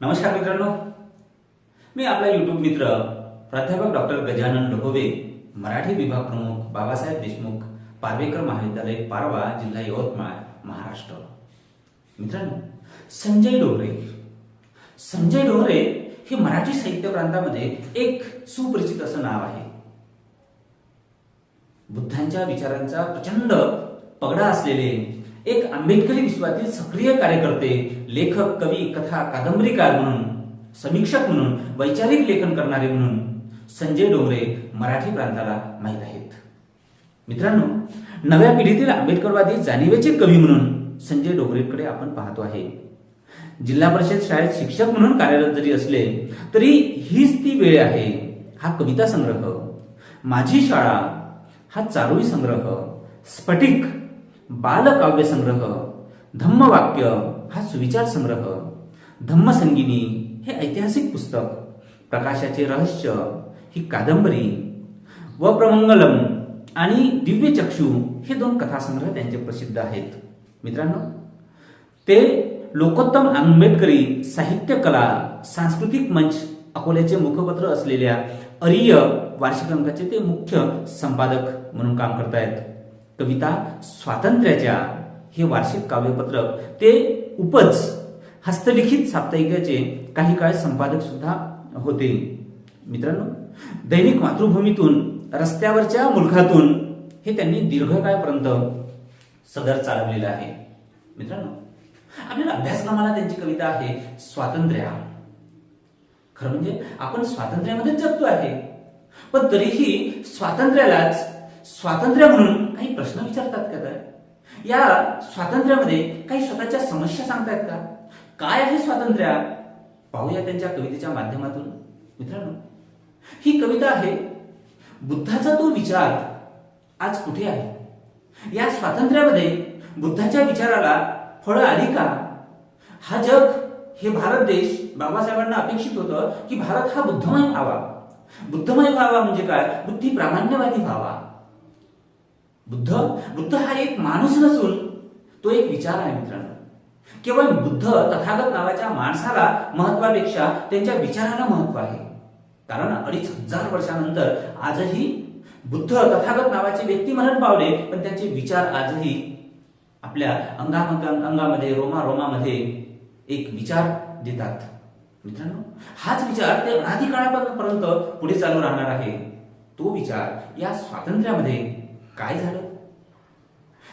नमस्कार मित्रांनो. मी आपला युट्यूब मित्र प्राध्यापक डॉक्टर गजानन डोहोवे मराठी विभाग प्रमुख बाबासाहेब देशमुख पारवेकर महाविद्यालय पारवा जिल्हा यवतमाळ महाराष्ट्र. मित्रांनो संजय डोंगरे. संजय डोंगरे हे मराठी साहित्य प्रांतामध्ये एक सुपरिचित असं नाव आहे. बुद्धांच्या विचारांचा प्रचंड पगडा असलेले एक आंबेडकरी विश्वातील सक्रिय कार्यकर्ते लेखक कवी कथा कादंबरीकार म्हणून समीक्षक म्हणून वैचारिक लेखन करणारे म्हणून संजय डोंगरे मराठी प्रांताला माहीत आहेत. मित्रांनो नव्या पिढीतील आंबेडकरवादी जाणीवेचे कवी म्हणून संजय डोंगरेकडे आपण पाहतो आहे. जिल्हा परिषद शाळेत शिक्षक म्हणून कार्यरत जरी असले तरी हीच ती वेळ आहे. हा कविता संग्रह माझी शाळा हा चारोळी संग्रह स्फटिक बालकाव्य संग्रह धम्मवाक्य हा सुविचार संग्रह धम्मसंगिनी हे ऐतिहासिक पुस्तक प्रकाशाचे रहस्य ही कादंबरी व प्रमंगलम आणि दिव्यचक्षू हे दोन कथासंग्रह त्यांचे प्रसिद्ध आहेत. मित्रांनो ते लोकोत्तम आंबेडकरी साहित्य कला सांस्कृतिक मंच अकोल्याचे मुखपत्र असलेल्या अरिय वार्षिक अंकाचे ते मुख्य संपादक म्हणून काम करतायत. कविता स्वातंत्र्याच्या हे वार्षिक काव्यपत्रक ते उपज हस्तलिखित साप्ताहिकाचे काही काळ संपादक सुद्धा होते. मित्रांनो दैनिक मातृभूमीतून रस्त्यावरच्या मुलखातून हे त्यांनी दीर्घकाळपर्यंत सदर चालवलेलं आहे. मित्रांनो आपल्याला अभ्यासक्रमाला त्यांची कविता आहे स्वातंत्र्य. खरं म्हणजे आपण स्वातंत्र्यामध्ये जगतो आहे. पण तरीही स्वातंत्र्यालाच स्वातंत्र्य म्हणून काही प्रश्न विचारतात का तर? या स्वातंत्र्यामध्ये काही स्वतःच्या समस्या सांगतायत का? काय आहे स्वातंत्र्य? पाहूया त्यांच्या कवितेच्या माध्यमातून. मित्रांनो ही कविता आहे बुद्धाचा तो विचार आज कुठे आहे? या स्वातंत्र्यामध्ये बुद्धाच्या विचाराला फळं आली का? हा जग हे भारत देश बाबासाहेबांना अपेक्षित होतं की भारत हा बुद्धमय व्हावा. बुद्धमय व्हावा म्हणजे काय? बुद्धी प्रामाण्यवादी व्हावा. बुद्ध बुद्ध हा एक माणूस नसून तो एक विचार आहे मित्रांनो. केवळ बुद्ध तथागत नावाच्या माणसाला महत्वापेक्षा त्यांच्या विचाराला महत्त्व आहे. कारण अडीच हजार वर्षानंतर आजही बुद्ध तथागत नावाचे व्यक्ती मरण पावले पण त्यांचे विचार आजही आपल्या अंगा अंगामध्ये रोमा रोमामध्ये एक विचार देतात. मित्रांनो हाच विचार ते अनाधिकाळापर्यंत पुढे चालू राहणार आहे. तो विचार या स्वातंत्र्यामध्ये काय झालं?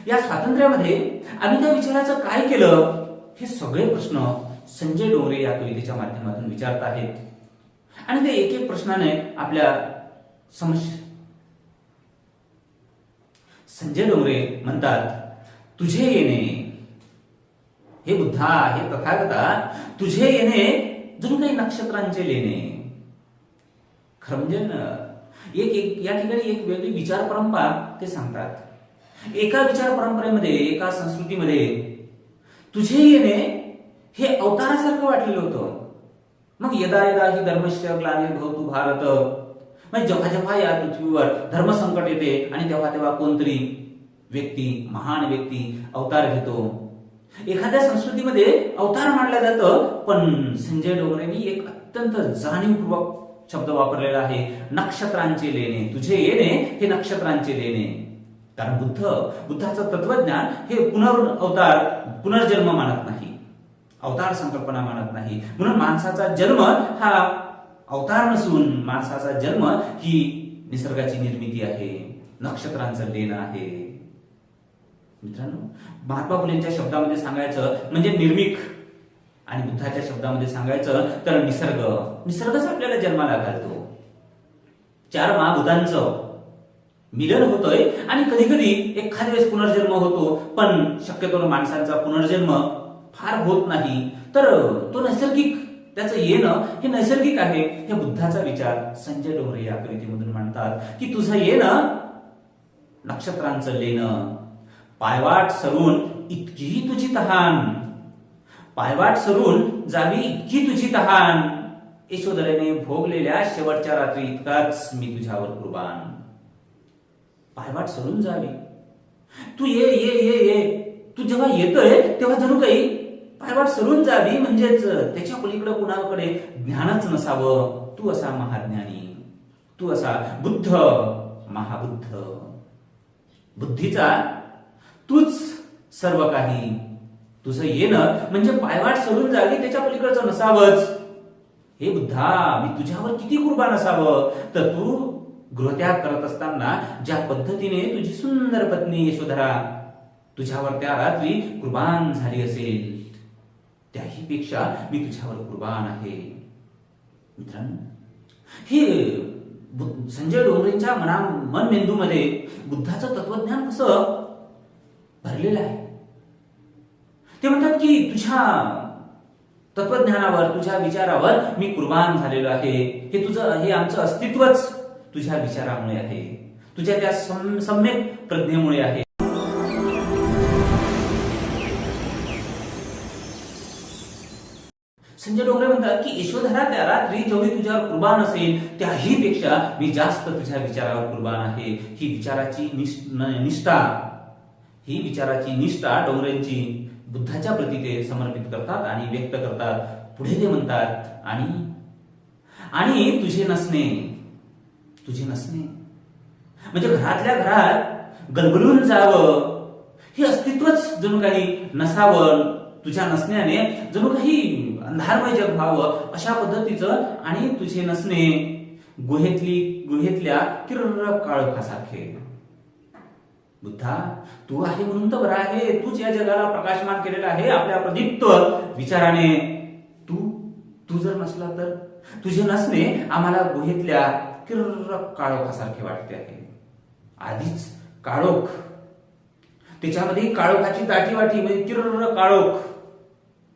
या स्वातंत्र्यामध्ये आम्ही त्या विचाराचं काय केलं? हे सगळे प्रश्न संजय डोंगरे या कवितेच्या माध्यमातून विचारत आहेत. आणि ते एक एक प्रश्नाने आपल्या समस्या संजय डोंगरे म्हणतात तुझे येणे हे बुद्धा हे तथागता तुझे येणे जणू काही नक्षत्रांचे लेणे. खरं म्हणजे एक एक या ठिकाणी एक वेगळी विचार परंपरा ते सांगतात. एका विचार परंपरेमध्ये एका संस्कृतीमध्ये तुझे येणे हे अवतारासारखं वाटलेलं होतं. मग यदा यदा ही धर्मश्य ग्लानिर्भवतु भारत म्हणजे जेव्हा जेव्हा या पृथ्वीवर धर्मसंकट येते आणि तेव्हा तेव्हा कोणतरी व्यक्ती महान व्यक्ती अवतार घेतो. एखाद्या संस्कृतीमध्ये अवतार मानलं जातं पण संजय डोंगरेंनी एक अत्यंत जाणीवपूर्वक शब्द वापरलेला आहे नक्षत्रांचे लेणे. तुझे येणे हे नक्षत्रांचे लेणे. कारण बुद्ध बुद्धाचं तत्वज्ञान हे पुनर अवतार पुनर्जन्म मानत नाही. अवतार संकल्पना मानत नाही. म्हणून माणसाचा जन्म हा अवतार नसून माणसाचा जन्म ही निसर्गाची निर्मिती आहे. नक्षत्रांचं लेणं आहे. मित्रांनो महात्मा फुलेंच्या शब्दामध्ये सांगायचं म्हणजे निर्मिक. आणि बुद्धाच्या शब्दामध्ये सांगायचं तर निसर्ग. निसर्गच आपल्याला जन्माला घालतो. चार महाभूतांचं मिलन होतोय आणि कधी कधी एखाद्या वेळेस पुनर्जन्म होतो पण शक्यतो माणसांचा पुनर्जन्म फार होत नाही. तर तो नैसर्गिक त्याचं येणं हे नैसर्गिक आहे हे बुद्धाचा विचार संजय डोंगरे या कवितेमधून मांडतात की तुझं येणं नक्षत्रांचं लेणं. पायवाट सरून इतकी तुझी तहान. पायवाट सरून जावी इतकी तुझी तहान. यशोधरेने भोगलेल्या शेवटच्या रात्री इतकाच मी तुझ्यावर कुर्बान. पायवाट सरून जावी. तू ये ये ये ये. तू जेव्हा येतोय तेव्हा जणू काही. पायवाट सरून जावी म्हणजेच त्याच्या पलीकडे कुणाकडे ज्ञानच नसावं. तू असा महाज्ञानी. तू असा बुद्ध महाबुद्ध. बुद्धीचा तूच सर्व काही तुझं येणं म्हणजे पायवाट सरून जागी त्याच्या पलीकडचं नसावंच. हे बुद्धा मी तुझ्यावर किती कुर्बान असावं? तर तू गृहत्याग करत असताना ज्या पद्धतीने तुझी सुंदर पत्नी यशोधरा तुझ्यावर त्या रात्री कुर्बान झाली असेल. त्याही पेक्षा मी तुझ्यावर कुर्बान आहे. मित्रांनो हे संजय डोंगरेंच्या मना मन मेंदूमध्ये बुद्धाचं तत्वज्ञान कसं भरलेलं आहे? ते म्हणतात की तुझ्या तत्वज्ञानावर तुझ्या विचारावर मी कुर्बान झालेलो आहे. हे तुझं हे आमचं अस्तित्वच तुझ्या विचारामुळे आहे. तुझ्या त्या सम- सम्यक प्रज्ञेमुळे आहे. संजय डोंगरे म्हणतात की यशोधरा त्या रात्री जेवढी तुझ्यावर कुर्बान असेल त्याही पेक्षा मी जास्त तुझ्या विचारावर कुर्बान आहे. ही विचाराची निष्ठा. ही विचाराची निष्ठा डोंगरेंची. बुद्धाच्या प्रती ते समर्पित करतात आणि व्यक्त करतात. पुढे ते म्हणतात आणि आणि तुझे नसणे तुझे नसणे. म्हणजे घरातल्या घरात गलबलून जावं हे अस्तित्वच. जणू काही नसावं तुझ्या नसण्याने जणू काही अंधारमय जग व्हावं अशा पद्धतीचं आणि तुझे नसणे गुहेतली गुहेतल्या किर्र काळोखासारखे. बुद्धा तू आहे म्हणून तर बरं आहे. तूच या जगाला प्रकाशमान केलेला आहे. आपल्या प्रदीप्त विचाराने तू तू जर नसला तर? तुझे नसणे आम्हाला गुहेतल्या किर्र काळोखासारखे वाटते आहे. आधीच काळोख. त्याच्यामध्ये काळोखाची दाटीवाटी म्हणजे किर्र काळोख.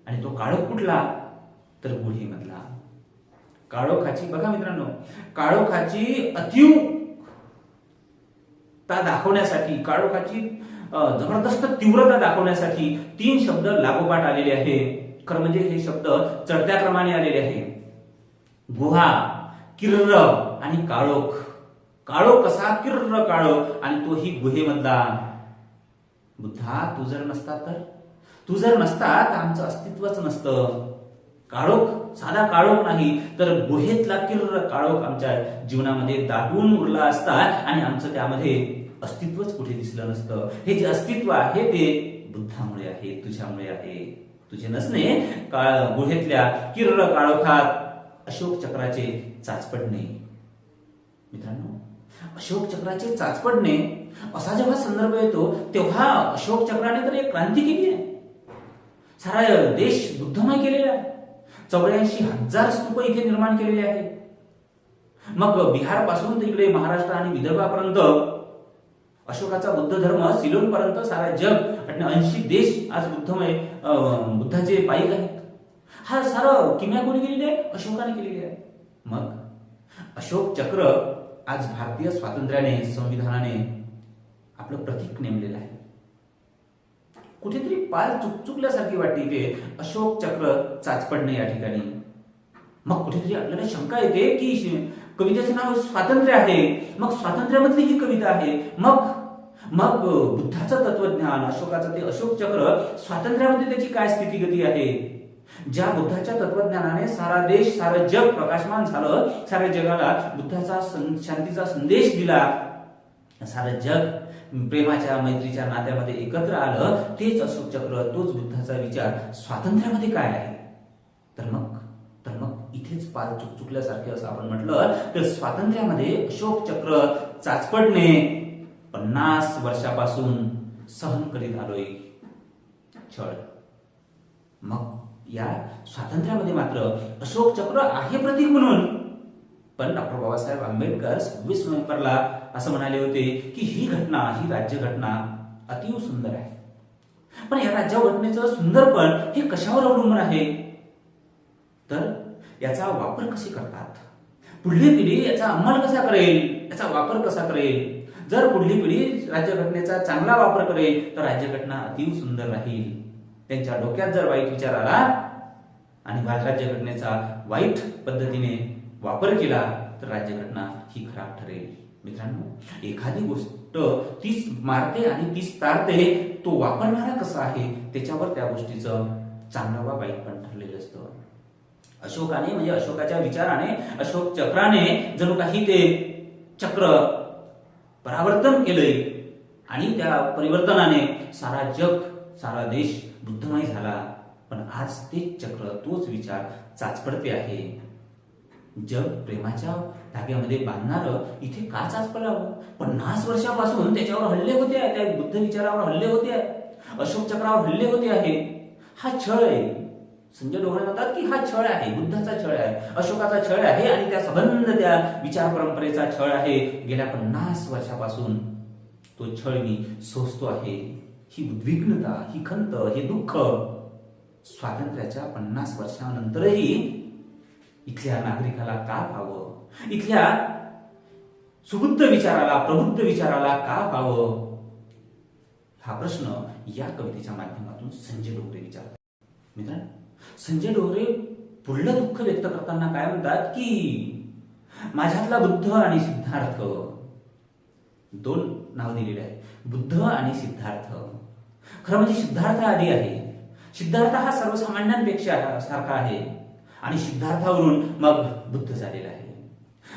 आणि तो काळोख कुठला? तर गुढीमधला काळोखाची बघा मित्रांनो काळोखाची अतीव दाखवण्यासाठी काळोखाची जबरदस्त तीव्रता दाखवण्यासाठी तीन शब्द लागोपाठ आलेले आहे. खरं म्हणजे हे शब्द चढत्या क्रमाने आलेले आहे. गुहा किर्र आणि काळोख. काळोख कसा? किर्र काळोख. आणि तोही गुहेमधला. बुद्धा तू जर नसता तर? तू जर नसता तर आमचं अस्तित्वच नसतं. काळोख? साधा काळोख नाही तर गुहेतला किर्र काळोख आमच्या जीवनामध्ये दाटून उरला असता आणि आमचं त्यामध्ये अस्तित्वच कुठे दिसलं नसतं. हे जे अस्तित्व आहे ते बुद्धामुळे आहे तुझ्यामुळे आहे. तुझे नसणे काळ गुहेतल्या किर्र काळोखात अशोक चक्राचे चाचपडणे. मित्रांनो अशोक चक्राचे चाचपडणे असा जेव्हा संदर्भ येतो तेव्हा अशोक चक्राने तर एक क्रांती केली आहे. सारा देश बुद्धमय केलेला आहे. चौऱ्याऐंशी हजार स्तूप इथे निर्माण केलेले आहेत. मग बिहारपासून तर इकडे महाराष्ट्र आणि विदर्भापर्यंत अशोकाचा बुद्ध धर्म सिलोन पर्यंत सारा जग आणि ऐंशी देश आज बुद्धमय बुद्धाचे पायिक आहेत. हा सारं किम्या कोणी केलेली आहे? अशोकाने केलेली आहे. मग? अशोक चक्र आज भारतीय स्वातंत्र्याने संविधानाने आपलं प्रतीक नेमलेलं आहे. कुठेतरी पाल चुकचुकल्यासारखी वाटते इथे अशोक चक्र चाचपडणे या ठिकाणी. मग कुठेतरी आपल्याला शंका येते की कवितेचं नाव स्वातंत्र्य आहे. मग स्वातंत्र्यामधली ही कविता आहे मग मग बुद्धाचं तत्वज्ञान अशोकाचं ते अशोक चक्र स्वातंत्र्यामध्ये त्याची काय स्थितीगती आहे? ज्या बुद्धाच्या तत्वज्ञानाने सारा देश सारं जग प्रकाशमान झालं साऱ्या जगाला बुद्धाचा सं- शांतीचा संदेश दिला सारं जग प्रेमाच्या मैत्रीच्या नात्यामध्ये एकत्र आलं तेच अशोक चक्र तोच बुद्धाचा विचार स्वातंत्र्यामध्ये काय आहे? तर मग हेच पार चुक चुकल्यासारखे असं आपण म्हटलं तर स्वातंत्र्यामध्ये अशोक चक्र चाचपडणे पन्नास वर्षापासून सहन करीत आलोय. छळ. मग या स्वातंत्र्यामध्ये मात्र अशोक चक्र आहे प्रतीक म्हणून. पण डॉक्टर बाबासाहेब आंबेडकर सव्वीस नोव्हेंबरला असं म्हणाले होते की ही घटना ही राज्य घटना अतिव सुंदर आहे. पण या राज्य घटनेचं सुंदरपण हे कशावर अवलंबून आहे? तर याचा वापर कसे करतात? पुढली पिढी याचा अंमल कसा करेल? याचा वापर कसा करेल? जर पुढली पिढी राज्यघटनेचा चांगला वापर करेल तर राज्यघटना अतिव सुंदर राहील. त्यांच्या डोक्यात जर वाईट विचार आला आणि राज्यघटनेचा वाईट पद्धतीने वापर केला तर राज्यघटना ही खराब ठरेल. मित्रांनो एखादी गोष्ट तीच मारते आणि तीच तारते तो वापरणारा कसा आहे त्याच्यावर त्या गोष्टीचं चांगलं वा वाईट पण ठरलेलं असतं. अशोकाने म्हणजे अशोकाच्या विचाराने अशोक चक्राने जणू काही ते चक्र परावर्तन केलंय. आणि त्या परिवर्तनाने सारा जग सारा देश बुद्धमय झाला. पण आज तेच चक्र तोच विचार चाचपडते आहे. जग प्रेमाच्या धाग्यामध्ये बांधणार इथे का चाचपडावं? पन्नास वर्षापासून त्याच्यावर हल्ले होते आहे त्या बुद्ध विचारावर हल्ले होते आहे अशोक चक्रावर हल्ले होते आहे हा छळ आहे. संजय डोंगरे म्हणतात की हा छळ आहे बुद्धाचा छळ आहे अशोकाचा छळ आहे आणि त्या संबंध त्या विचार परंपरेचा छळ आहे. गेल्या पन्नास वर्षापासून तो छळ मी सोसतो आहे. ही उद्विग्नता ही खंत हे दुःख स्वातंत्र्याच्या पन्नास वर्षानंतरही इथल्या नागरिकाला का पाहावं इथल्या सुबुद्ध विचाराला प्रबुद्ध विचाराला का पाहावं हा प्रश्न या कवितेच्या माध्यमातून संजय डोंगरे विचारतात. मित्रांनो संजय डोंगरे पुढलं दुःख व्यक्त करताना काय म्हणतात की माझ्यातला बुद्ध आणि सिद्धार्थ. दोन नाव दिलेले आहे बुद्ध आणि सिद्धार्थ. खरं म्हणजे सिद्धार्थ आधी आहे. सिद्धार्थ हा सर्वसामान्यांपेक्षा सारखा आहे. आणि सिद्धार्थावरून मग बुद्ध झालेला आहे.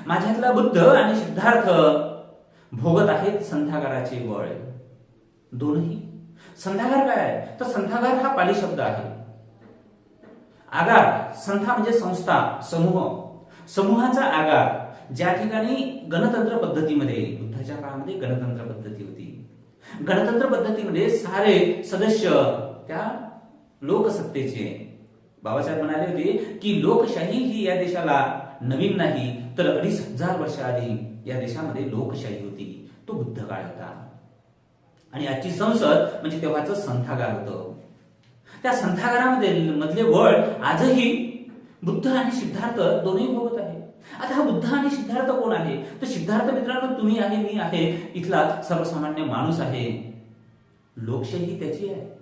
माझ्यातला बुद्ध आणि सिद्धार्थ भोगत आहेत संध्याकाराचे वळ. दोनही. संथागार काय? तर संथागार हा पाली शब्द आहे. आगार संथा म्हणजे संस्था समूह. समूहाचा आगार ज्या ठिकाणी गणतंत्र पद्धतीमध्ये बुद्धाच्या काळामध्ये गणतंत्र पद्धती होती. गणतंत्र पद्धतीमध्ये सारे सदस्य त्या लोकसत्तेचे. बाबासाहेब म्हणाले होते की लोकशाही ही या देशाला नवीन नाही तर अडीच हजार वर्षाआधी या देशामध्ये लोकशाही होती. तो बुद्ध काळ होता. आणि आजची संसद म्हणजे तेव्हाच संथागार होतं. त्या संथागारामध्ये मधले वळ आजही बुद्ध आणि सिद्धार्थ दोन्ही भोगत आहे. आता हा बुद्ध आणि सिद्धार्थ कोण आहे? तर सिद्धार्थ मित्रांनो तुम्ही आहे मी आहे. इथला सर्वसामान्य माणूस आहे. लोकशाही त्याची आहे.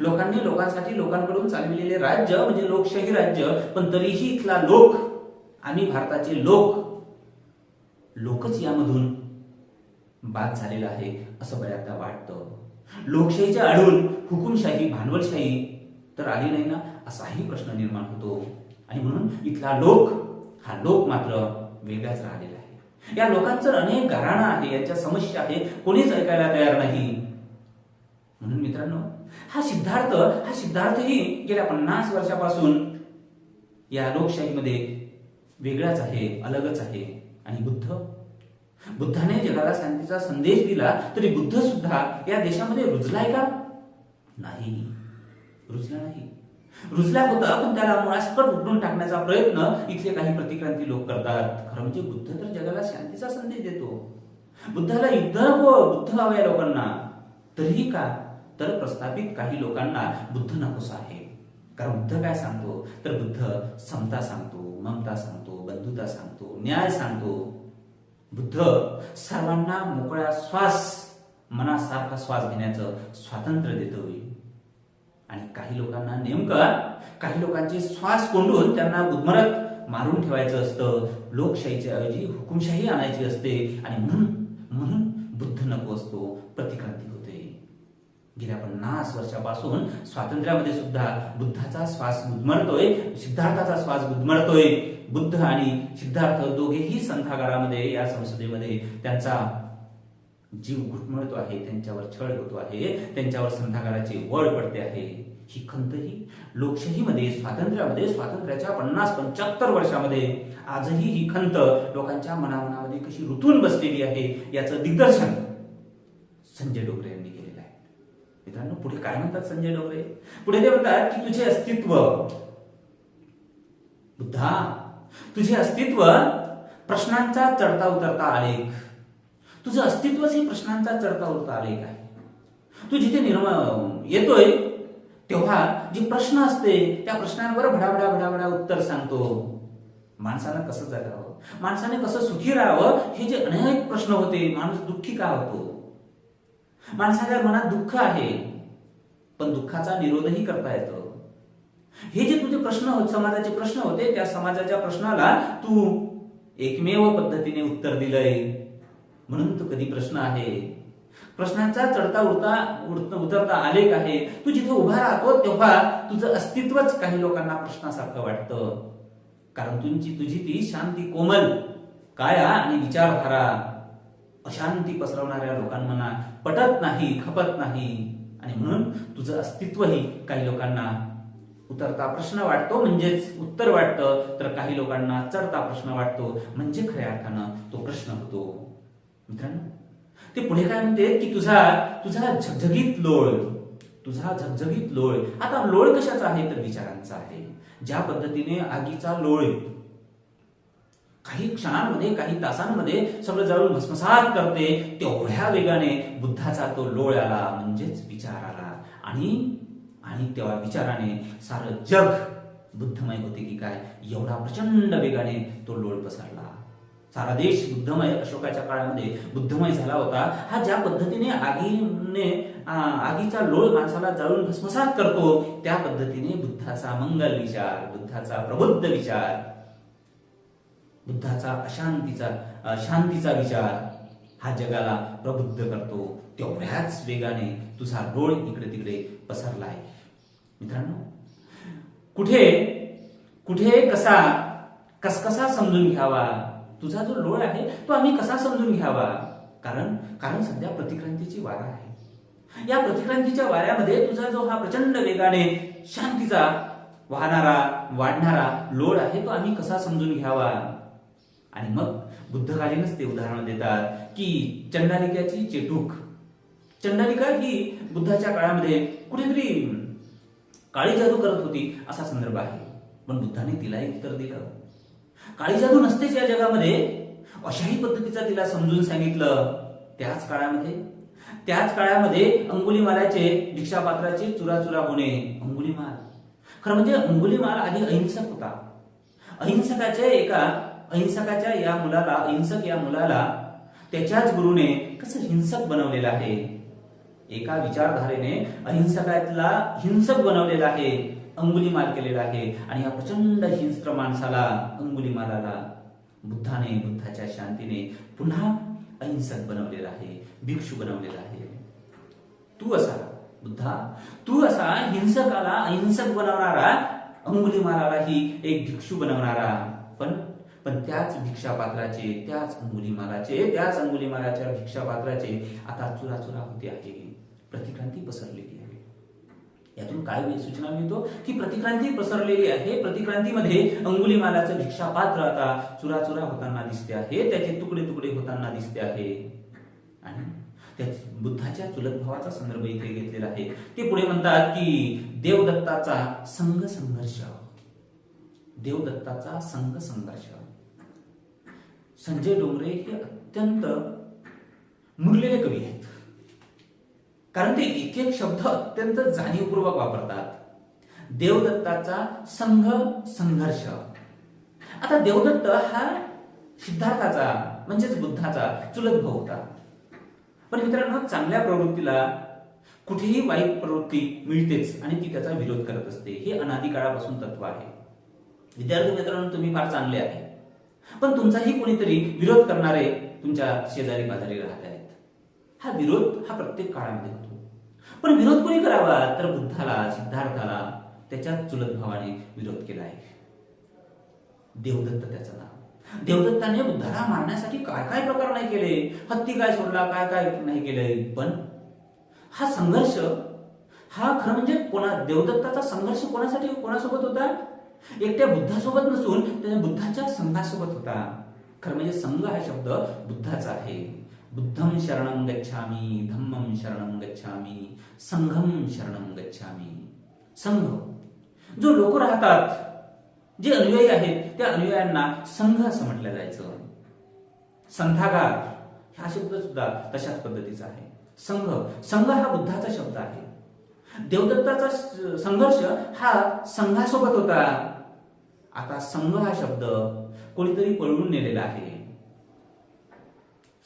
लोकांनी लोकांसाठी लोकांकडून चालविलेले राज्य म्हणजे लोकशाही राज्य पण तरीही इथला लोक आणि भारताचे लोक लोकच यामधून बाद झालेला आहे असं बऱ्याचदा वाटतं. लोकशाहीच्या आडून हुकुमशाही भांडवलशाही तर आली नाही ना असाही प्रश्न निर्माण होतो. आणि म्हणून इथला लोक हा लोक मात्र वेगळाच राहिलेला आहे. या लोकांचं अनेक घराणं आहे यांच्या समस्या आहे कोणीच ऐकायला तयार नाही. म्हणून मित्रांनो हा सिद्धार्थ हा सिद्धार्थही गेल्या पन्नास वर्षापासून या लोकशाहीमध्ये वेगळाच आहे अलगच आहे. आणि बुद्ध? बुद्धाने जगाला शांतीचा संदेश दिला तरी बुद्ध सुद्धा या देशामध्ये रुजलाय का? नाही. रुजला नाही. रुजला होता पण त्याला मुळासकट उकडून टाकण्याचा प्रयत्न इथले काही प्रतिक्रांती लोक करतात. खरं म्हणजे बुद्ध तर जगाला शांतीचा संदेश देतो. बुद्धाला युद्ध नको बुद्ध हवं या लोकांना. तरीही का? तर प्रस्थापित काही लोकांना बुद्ध नकोस आहे कारण बुद्ध काय सांगतो? तर बुद्ध समता सांगतो ममता सांगतो बंधुता सांगतो न्याय सांगतो. बुद्ध सर्वांना मोकळा श्वास मनासारखा श्वास घेण्याचं स्वातंत्र्य देतो आणि काही लोकांना नेमकं काही लोकांचे श्वास कोंडून त्यांना गुदमरत मारून ठेवायचं असतं. लोकशाहीच्या ऐवजी हुकुमशाही आणायची असते. आणि म्हणून म्हणून बुद्ध नको असतो प्रतिक्रांती होते. गेल्या पन्नास वर्षापासून स्वातंत्र्यामध्ये सुद्धा बुद्धाचा श्वास गुदमरतोय सिद्धार्थाचा श्वास गुदमरतोय. बुद्ध आणि सिद्धार्थ दोघेही संथागारामध्ये या संसदेमध्ये त्यांचा जीव घुटमळतो आहे त्यांच्यावर छळ होतो आहे त्यांच्यावर संध्याकाळाची वळ पडते आहे. ही खंत ही लोकशाहीमध्ये स्वातंत्र्यामध्ये स्वातंत्र्याच्या पन्नास पंच्याहत्तर वर्षामध्ये आजही ही खंत लोकांच्या मनामनामध्ये कशी रुतून बसलेली आहे याचं दिग्दर्शन संजय डोंगरे यांनी केलेलं आहे. मित्रांनो पुढे काय म्हणतात संजय डोंगरे? पुढे ते म्हणतात की तुझे अस्तित्व बुद्धा तुझे अस्तित्व प्रश्नांचा चढता उतरता आलेख. तुझं अस्तित्वच हे प्रश्नांचा चढता उरता आलेख आहे तू जिथे निर्म येतोय तेव्हा जे प्रश्न असते त्या प्रश्नांवर भडाभडा भडाभडा उत्तर सांगतो. माणसानं कसं जगावं? माणसाने कसं सुखी राहावं? हे जे अनेक प्रश्न होते माणूस दुःखी का होतो? माणसाच्या मनात दुःख आहे पण दुःखाचा निरोधही करता येतो. हे जे तुझे प्रश्न होते समाजाचे प्रश्न होते त्या समाजाच्या प्रश्नाला तू एकमेव पद्धतीने उत्तर दिलंय. म्हणून तो कधी प्रश्न आहे? प्रश्नांचा चढता उडता उतरता आलेख आहे. तू जिथे उभा राहतो तेव्हा तुझं अस्तित्वच काही लोकांना प्रश्नासारखं वाटतं. कारण तुमची तुझी ती शांती कोमल काया आणि विचारधारा. अशांती पसरवणाऱ्या लोकांना पटत नाही खपत नाही. आणि म्हणून तुझं अस्तित्वही काही लोकांना उतरता प्रश्न वाटतो म्हणजेच उत्तर वाटतं. तर काही लोकांना चढता प्रश्न वाटतो. म्हणजे खऱ्या अर्थानं तो प्रश्न होतो. मित्रांनो ते पुढे काय म्हणते की तुझा तुझा झगझगीत लोळ तुझा झगझगीत लोळ आता लोळ कशाचा आहे तर विचारांचा आहे. ज्या पद्धतीने आगीचा लोळ काही क्षणांमध्ये काही तासांमध्ये सगळं जळून भस्मसात करते तेवढ्या वेगाने बुद्धाचा तो लोळ आला म्हणजेच विचार आला. आणि आणि तेव्हा विचाराने सारं जग बुद्धमय होते की काय? एवढा प्रचंड वेगाने तो लोळ पसरला. सारा देश बुद्धमय अशोकाच्या काळामध्ये बुद्धमय झाला होता. हा ज्या पद्धतीने आगीने आगीचा लोळ माणसाला जाळून भस्मसात करतो त्या पद्धतीने बुद्धाचा मंगल विचार बुद्धाचा प्रबुद्ध विचार बुद्धाचा अशांतीचा शांतीचा विचार हा जगाला प्रबुद्ध करतो. तेवढ्याच वेगाने तुझा डोळ इकडे तिकडे पसरला आहे मित्रांनो कुठे कुठे कसा कसकसा समजून घ्यावा? तुझा जो लोळ आहे तो आम्ही कसा समजून घ्यावा? कारण कारण सध्या प्रतिक्रांतीची वारा आहे. या प्रतिक्रांतीच्या वाऱ्यामध्ये तुझा जो हा प्रचंड वेगाने शांतीचा वाहणारा वाढणारा लोळ आहे तो आम्ही कसा समजून घ्यावा? आणि मग बुद्धकालीनच ते उदाहरण देतात की चंडालिकाची चेटूक. चंडालिका ही बुद्धाच्या काळामध्ये कुठेतरी काळी जादू करत होती असा संदर्भ आहे. पण बुद्धाने तिलाही उत्तर दिलं. काळी जादू नसतेच या जगामध्ये. अशाही पद्धतीचा तिला समजून सांगितलं. त्याच काळामध्ये त्याच काळामध्ये अंगुलीमालाचे दीक्षापात्राचे चुराचुरा होणे. अंगुलीमाल खरं म्हणजे अंगुलीमाल आधी अहिंसक होता. अहिंसकाच्या एका अहिंसकाच्या या मुलाला अहिंसक या मुलाला त्याच्याच गुरुने कसं हिंसक बनवलेलं आहे? एका विचारधारेने अहिंसकातला हिंसक बनवलेला आहे. अंगुलीमाल केलेला आहे आणि या प्रचंड हिंस्त्र माणसाला अंगुलीमालाला बुद्धाने बुद्धाच्या शांतीने पुन्हा अहिंसक बनवलेला आहे भिक्षू बनवलेला आहे. तू असा बुद्धा तू असा हिंसकाला अहिंसक बनवणारा अंगुलीमालालाही एक भिक्षू बनवणारा. पण पण त्याच भिक्षापात्राचे त्याच अंगुलीमालाचे त्याच अंगुलीमालाच्या भिक्षापात्राचे आता चुराचुरा होते आहे. प्रतिक्रांती पसरलेली. आहे यातून काय सूचना मिळतो? की प्रतिक्रांती पसरलेली आहे. प्रतिक्रांतीमध्ये अंगुलीमालाचं भिक्षापात्र आता चुराचुरा होताना दिसते आहे. त्याचे तुकडे तुकडे होताना दिसते आहे. आणि त्या बुद्धाच्या चुलत भावाचा संदर्भ इथे घेतलेला आहे. ते पुढे म्हणतात की देवदत्ताचा संघ संघर्ष. देवदत्ताचा संघ संघर्ष. संजय डोंगरे हे अत्यंत मुरलेले कवी आहेत. कारण ते एक एक शब्द अत्यंत जाणीवपूर्वक वापरतात. देवदत्ताचा संघ संघर्ष. आता देवदत्त हा सिद्धार्थाचा म्हणजेच बुद्धाचा चुलत भाऊ होता. पण मित्रांनो चांगल्या प्रवृत्तीला कुठेही वाईट प्रवृत्ती मिळतेच आणि ती त्याचा विरोध करत असते. हे अनादिकाळापासून तत्व आहे. विद्यार्थी मित्रांनो तुम्ही फार चांगले आहे. पण तुमचाही कोणीतरी विरोध करणारे तुमच्या शेजारी पाजारी राहत आहेत. हा विरोध हा प्रत्येक काळामध्ये होतो. पण विरोध कोणी करावा? तर बुद्धाला सिद्धार्थाला त्याच्या चुलत भावाने विरोध केला आहे देवदत्त त्याचं नाव. देवदत्ताने बुद्धाला मारण्यासाठी काय काय प्रकार नाही केले? हत्ती काय सोडला काय काय नाही केले? पण हा संघर्ष हा खरं म्हणजे कोणा देवदत्ताचा संघर्ष कोणासाठी कोणासोबत होता? एकट्या बुद्धासोबत नसून त्याच्या बुद्धाच्या संघासोबत होता. खरं म्हणजे संघ हा शब्द बुद्धाचा आहे. बुद्धम शरणं गच्छामी धम्मम शरणं गच्छामी संघम शरणं गच्छामी. संघ. जो लोक राहतात जे अनुयायी आहेत त्या अनुयायांना संघ असं म्हटलं जायचं. संथागार हा शब्द सुद्धा तशाच पद्धतीचा आहे. संघ. संघ हा बुद्धाचा शब्द आहे. देवदत्ताचा संघर्ष हा संघासोबत होता. आता संघ हा शब्द कोणीतरी पळवून नेलेला आहे.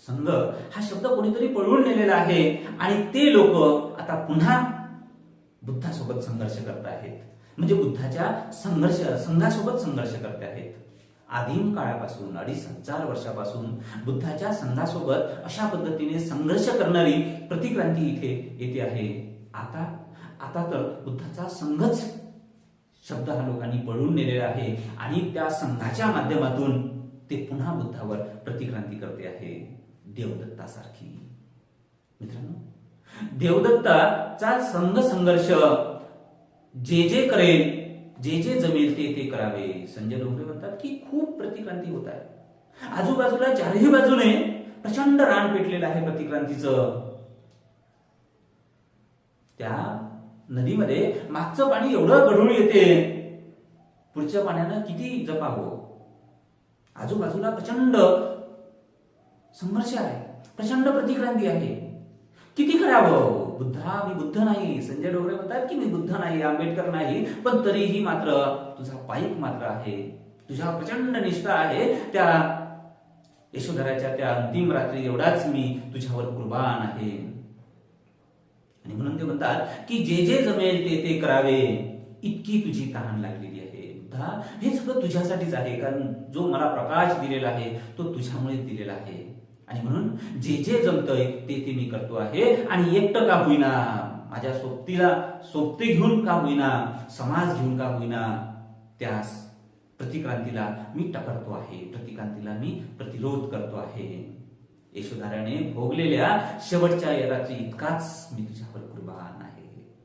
संघ हा शब्द कोणीतरी पळवून नेलेला आहे आणि ते लोक आता पुन्हा बुद्धासोबत संघर्ष करत आहेत. म्हणजे बुद्धाच्या संघर्ष संघासोबत संघर्ष करत आहेत. आदिम काळापासून अडीच हजार वर्षापासून बुद्धाच्या संघासोबत अशा पद्धतीने संघर्ष करणारी प्रतिक्रांती इथे येते आहे. आता आता तर बुद्धाचा संघच शब्द हा लोकांनी पळून नेलेला आहे आणि त्या संघाच्या माध्यमातून ते पुन्हा बुद्धावर प्रतिक्रांती करते आहे. देवदत्तासारखी. मित्रांनो देवदत्ताचा संघ संघर्ष जे जे करेल जे जे जमेल ते ते करावे. संजय डोंगरे म्हणतात की खूप प्रतिक्रांती होत आहे. आजूबाजूला चारही बाजूने प्रचंड रान पेटलेलं आहे प्रतिक्रांतीचं. त्या नदीमध्ये मागचं पाणी एवढं गढूळ येते पुढच्या पाण्यानं किती जपावं? आजूबाजूला प्रचंड संघर्ष आहे. प्रचंड प्रतिक्रांती आहे. किती करावं? बुद्धा मी बुद्ध नाही. संजय डोंगरे म्हणतात की मी बुद्ध नाही आंबेडकर नाही. पण तरीही मात्र तुझा पाईक मात्र आहे. तुझ्या प्रचंड निष्ठा आहे. त्या यशोधराच्या त्या अंतिम रात्री एवढाच मी तुझ्यावर कुर्बान आहे. आणि म्हणून ते म्हणतात की जे जे जमेल ते ते करावे. इतकी तुझी तहान लागलेली आहे. बुद्धा हे सगळं तुझ्यासाठीच आहे. कारण जो मला प्रकाश दिलेला आहे तो तुझ्यामुळेच दिलेला आहे. आणि म्हणून जे जे जमतंय ते ते मी करतो आहे. आणि एकटं का होईना माझ्या सोबतीला सोबती घेऊन का होईना समाज घेऊन का होईना त्या प्रतिक्रांतीला मी टकरतो आहे. प्रतिक्रांतीला मी प्रतिरोध करतो आहे. यशोधाराने भोगलेल्या शेवटच्या या रात्री इतकाच मी तुझ्यावर कुर्बान आहे.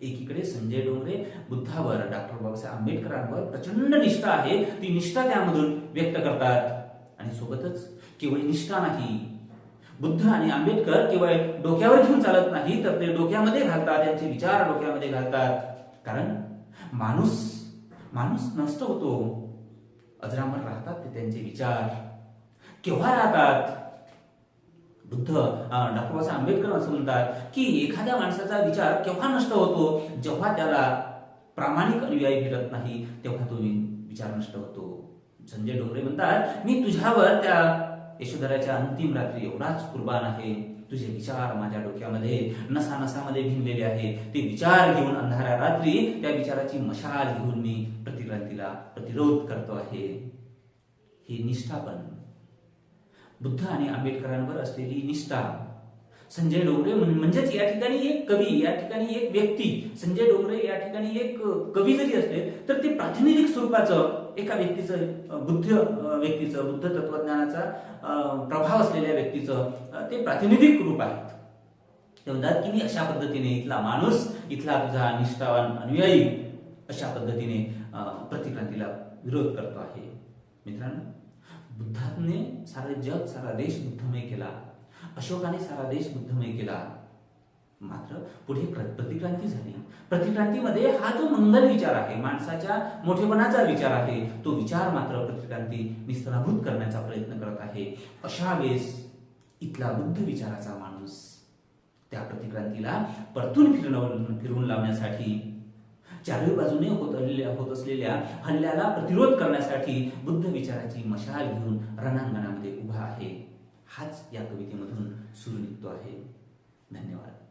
एकीकडे संजय डोंगरे बुद्धावर डॉक्टर बाबासाहेब आंबेडकरांवर प्रचंड निष्ठा आहे. ती निष्ठा त्यामधून व्यक्त करतात. आणि सोबतच किंवा निष्ठा नाही. बुद्ध आणि आंबेडकर केवळ डोक्यावर घेऊन चालत नाही तर ते डोक्यामध्ये घालतात त्यांचे विचार डोक्यामध्ये घालतात. कारण माणूस माणूस नष्ट होतो. अजरामर राहतात ते त्यांचे विचार. केव्हा राहतात? बुद्ध डॉक्टर बाबासाहेब आंबेडकर असं म्हणतात की एखाद्या माणसाचा विचार केव्हा नष्ट होतो? जेव्हा त्याला प्रामाणिक अनुयायी भेटत नाही तेव्हा तो विचार नष्ट होतो. संजय डोंगरे म्हणतात मी तुझ्यावर त्या यशोधराच्या अंतिम रात्री एवढाच कुर्बान आहे. तुझे विचार माझ्या डोक्यामध्ये नसा नसामध्ये भिनलेले आहे. ते विचार घेऊन अंधाऱ्या रात्री त्या विचाराची मशाल घेऊन मी प्रतिक्रांतीला प्रतिरोध करतो आहे. ही निष्ठा पण. बुद्ध आणि आंबेडकरांवर असलेली निष्ठा. संजय डोंगरे म्हणजेच या ठिकाणी एक कवी या ठिकाणी एक व्यक्ती. संजय डोंगरे या ठिकाणी एक कवी जरी असले तर ते प्रातिनिधिक स्वरूपाचं एका व्यक्तीचं बुद्ध व्यक्तीचं बुद्ध तत्वज्ञानाचा प्रभाव असलेल्या व्यक्तीचं ते प्रातिनिधिक रूप आहेत. ते म्हणतात की मी अशा पद्धतीने इथला माणूस इथला तुझा निष्ठावान अनुयायी अशा पद्धतीने प्रतिक्रांतीला विरोध करतो आहे. मित्रांनो बुद्धाने सारा जग सारा देश बुद्धमय केला. अशोकाने सारा देश बुद्धमय केला. मात्र पुढे प्र- प्रतिक्रांती झाली. प्रतिक्रांतीमध्ये हा जो मंगल विचार आहे माणसाच्या मोठेपणाचा विचार आहे तो विचार मात्र प्रतिक्रांती निस्तराभूत करण्याचा प्रयत्न करत आहे. अशा वेळेस इथला बुद्ध विचाराचा माणूस त्या प्रतिक्रांतीला परतून फिरवून फिरवून लावण्यासाठी चारही बाजूने होत होत असलेल्या हल्ल्याला प्रतिरोध करण्यासाठी बुद्ध विचाराची मशाल घेऊन रणांगणामध्ये उभा आहे. हाच या कवितेमधून सुरू निघतो आहे. धन्यवाद.